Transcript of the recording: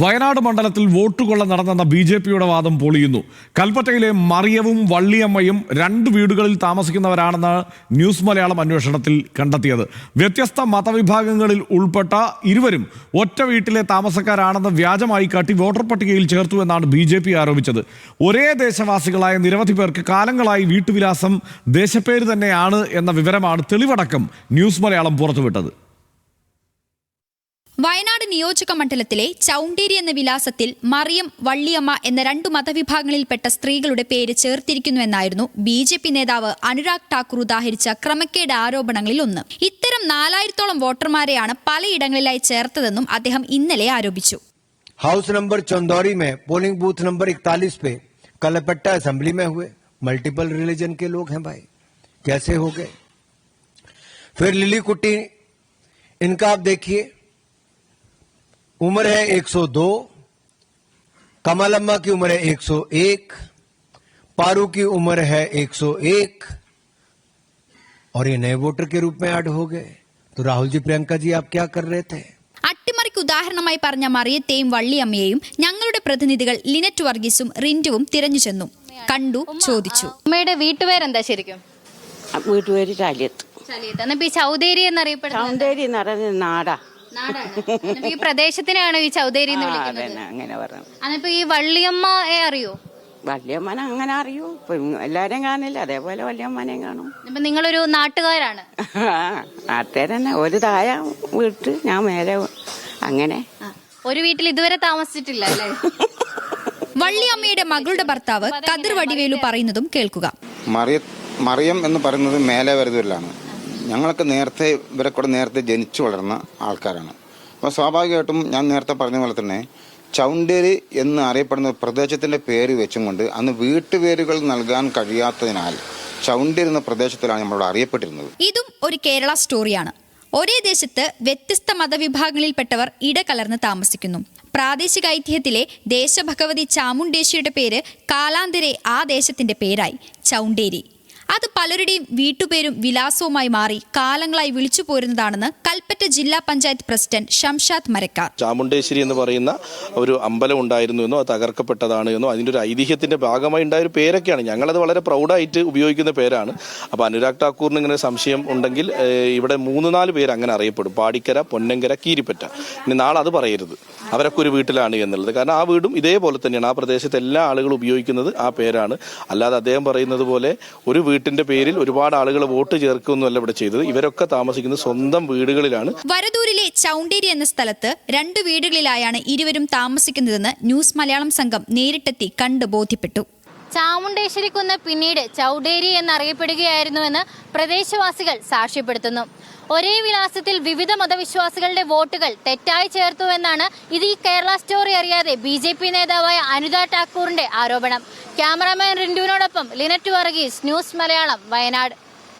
വയനാട് മണ്ഡലത്തിൽ വോട്ടുകൊള്ള നടന്നെന്ന B J പിയുടെ വാദം പൊളിയുന്നു. കൽപ്പറ്റയിലെ മറിയവും വള്ളിയമ്മയും രണ്ട് വീടുകളിൽ താമസിക്കുന്നവരാണെന്ന് ന്യൂസ് മലയാളം അന്വേഷണത്തിൽ കണ്ടെത്തിയത്. വ്യത്യസ്ത മതവിഭാഗങ്ങളിൽ ഉൾപ്പെട്ട ഇരുവരും ഒറ്റ വീട്ടിലെ താമസക്കാരാണെന്ന് വ്യാജമായി കാട്ടി വോട്ടർ പട്ടികയിൽ ചേർത്തു എന്നാണ് ബി ജെ പി ആരോപിച്ചത്. ഒരേ ദേശവാസികളായ നിരവധി പേർക്ക് കാലങ്ങളായി വീട്ടുവിലാസം ദേശപ്പേര് തന്നെയാണ് എന്ന വിവരമാണ് തെളിവടക്കം ന്യൂസ് മലയാളം പുറത്തുവിട്ടത്. വയനാട് നിയോജക മണ്ഡലത്തിലെ ചൗണ്ടേരി എന്ന വിലാസത്തിൽ മറിയം വള്ളിയമ്മ എന്ന രണ്ടു മതവിഭാഗങ്ങളിൽപ്പെട്ട സ്ത്രീകളുടെ പേര് ചേർത്തിരിക്കുന്നുവെന്നായിരുന്നു ബി ജെ പി നേതാവ് അനുരാഗ് ഠാക്കൂർ ഉദാഹരിച്ച ക്രമക്കേട് ആരോപണങ്ങളിൽ ഒന്ന് ഇത്തരം നാലായിരത്തോളം വോട്ടർമാരെയാണ് പലയിടങ്ങളിലായി ചേർത്തതെന്നും അദ്ദേഹം ഇന്നലെ ആരോപിച്ചു हाउस नंबर चंदौरी में पोलिंग बूथ नंबर 41 पे कलपट्टा असेंबली में हुए मल्टीपल रिलीजन के लोग हैं भाई कैसे हो गए फिर लिली कुट्टी इनका आप देखिए उम्र है 102 कमल अम्मा की उम्र है 101 पारू की उम्र है 101 और ये नए वोटर के रूप में ऐड हो गए तो राहुल जी प्रियंका जी आप क्या कर रहे थे അട്ടിമറിക്ക് ഉദാഹരണമായി പറഞ്ഞ മറിയത്തെയും വള്ളിയമ്മയെയും ഞങ്ങളുടെ പ്രതിനിധികൾ ലിനറ്റ് വർഗീസും റിൻറ്റുവും തിരഞ്ഞു ചെന്നു കണ്ടു ചോദിച്ചു അമ്മയുടെ വീട്ടുപേരെന്താ ശരിക്കും വീട്ടുപേര് ചാലിയത്ത് ചലിയത്ത് എന്നാ ഇപ്പൊ ഈ ചൗദേരി എന്നറിയപ്പെടുന്നത് സൗന്ദര്യം എന്ന് പറയുന്നത് നാടാ നാടാണ്. ഈ പ്രദേശത്തിനാണ് ഈ ചൗദേരി എന്ന് വിളിക്കുന്നത്. അതന്നെ അങ്ങനെ പറഞ്ഞു. അന്നിപ്പോ ഈ വള്ളിയമ്മയെ അറിയോ? വല്യമ്മനെ അങ്ങനെ അറിയൂ. എല്ലാരും എല്ലാരെയും കാണില്ല അതേപോലെ വല്യമ്മനെയും കാണും. ഇപ്പൊ നിങ്ങളൊരു നാട്ടുകാരാണ്. നാട്ടുകാരന്നെ. ഒരു തായ വീട്ട് ഞാൻ മേലെ അങ്ങനെ. ഒരു വീട്ടിൽ ഇതുവരെ താമസിച്ചിട്ടില്ല അല്ലേ? വള്ളിയമ്മയുടെ മകളുടെ ഭർത്താവ് കതിർ വടിവേലു പറയുന്നതും കേൾക്കുക. മറിയ മറിയം എന്ന് പറയുന്നത് മേലെ വരുതൂരിലാണ്. ഞങ്ങളൊക്കെ നേരത്തെ ഇവരെ കൂടെ നേരത്തെ ജനിച്ചു വളർന്ന ആൾക്കാരാണ്. അപ്പോൾ സ്വാഭാവികമായിട്ടും ഞാൻ നേരത്തെ പറഞ്ഞ പോലെ തന്നെ ചൗണ്ടേരി എന്ന് അറിയപ്പെടുന്ന പ്രദേശത്തിന്റെ പേര് വെച്ചും കൊണ്ട് അന്ന് വീട്ടുപേരുകൾ നൽകാൻ കഴിയാത്തതിനാൽ ചൗണ്ടേരി എന്ന പ്രദേശത്തിലാണ് നമ്മളോട് അറിയപ്പെട്ടിരുന്നത്. ഇതും ഒരു കേരള സ്റ്റോറിയാണ്. ഒരേ ദേശത്ത് വ്യത്യസ്ത മതവിഭാഗങ്ങളിൽപ്പെട്ടവർ ഇടകലർന്ന് താമസിക്കുന്നു. പ്രാദേശിക ഐതിഹ്യത്തിലെ ദേശഭഗവതി ചാമുണ്ടേശ്വരിയുടെ പേര് കാലാന്തരെ ആ ദേശത്തിന്റെ പേരായി ചൗണ്ടേരി. അത് പലരുടെയും വീട്ടുപേരും വിലാസവുമായി മാറി കാലങ്ങളായി വിളിച്ചു പോരുന്നതാണെന്ന് കൽപ്പറ്റ ജില്ലാ പഞ്ചായത്ത് പ്രസിഡന്റ് ഷംഷാദ് മരക്കാർ. ചാമുണ്ടേശ്വരി എന്ന് പറയുന്ന ഒരു അമ്പലം ഉണ്ടായിരുന്നു എന്നോ അത് തകർക്കപ്പെട്ടതാണ് എന്നോ അതിന്റെ ഒരു ഐതിഹ്യത്തിന്റെ ഭാഗമായി ഉണ്ടായ ഒരു പേരൊക്കെയാണ്. ഞങ്ങളത് വളരെ പ്രൗഡായിട്ട് ഉപയോഗിക്കുന്ന പേരാണ്. അപ്പോൾ അനുരാഗ് ഠാക്കൂറിന് ഇങ്ങനെ സംശയം ഉണ്ടെങ്കിൽ ഇവിടെ മൂന്ന് നാല് പേര് അങ്ങനെ അറിയപ്പെടും. പാടിക്കര പൊന്നങ്കര കീരിപ്പറ്റ. ഇനി നാളെ അത് പറയരുത്. അവരൊക്കെ ഒരു വീട്ടിലാണ് എന്നുള്ളത്. കാരണം ആ വീടും ഇതേപോലെ തന്നെയാണ്. ആ പ്രദേശത്തെ എല്ലാ ആളുകളും ഉപയോഗിക്കുന്നത് ആ പേരാണ്. അല്ലാതെ അദ്ദേഹം പറയുന്നത് പോലെ ഒരു വീട്ടിന്റെ പേരിൽ ഒരുപാട് ആളുകൾ വോട്ട് ചേർക്കുമെന്നല്ല ഇവിടെ ചെയ്തത്. ഇവരൊക്കെ താമസിക്കുന്നത് സ്വന്തം വീടുകളിലാണ്. വരദൂരിലെ ചൗണ്ടേരി എന്ന സ്ഥലത്ത് രണ്ട് വീടുകളിലായാണ് ഇരുവരും താമസിക്കുന്നതെന്ന് ന്യൂസ് മലയാളം സംഘം നേരിട്ടെത്തി കണ്ട് ബോധ്യപ്പെട്ടു. ചാമുണ്ടേശ്വരി കുന്ന് പിന്നീട് ചൗഡേരി എന്നറിയപ്പെടുകയായിരുന്നുവെന്ന് പ്രദേശവാസികൾ സാക്ഷ്യപ്പെടുത്തുന്നു. ഒരേ വിലാസത്തിൽ വിവിധ മതവിശ്വാസികളുടെ വോട്ടുകൾ തെറ്റായി ചേർത്തുവെന്നാണ് ഇത് ഈ കേരള സ്റ്റോറി അറിയാതെ ബി ജെ പി നേതാവായ അനുദാ ടാക്കൂറിന്റെ ആരോപണം. ക്യാമറാമാൻ റിൻഡുവിനോടൊപ്പം ലിനറ്റ് വർഗീസ് ന്യൂസ് മലയാളം വയനാട്.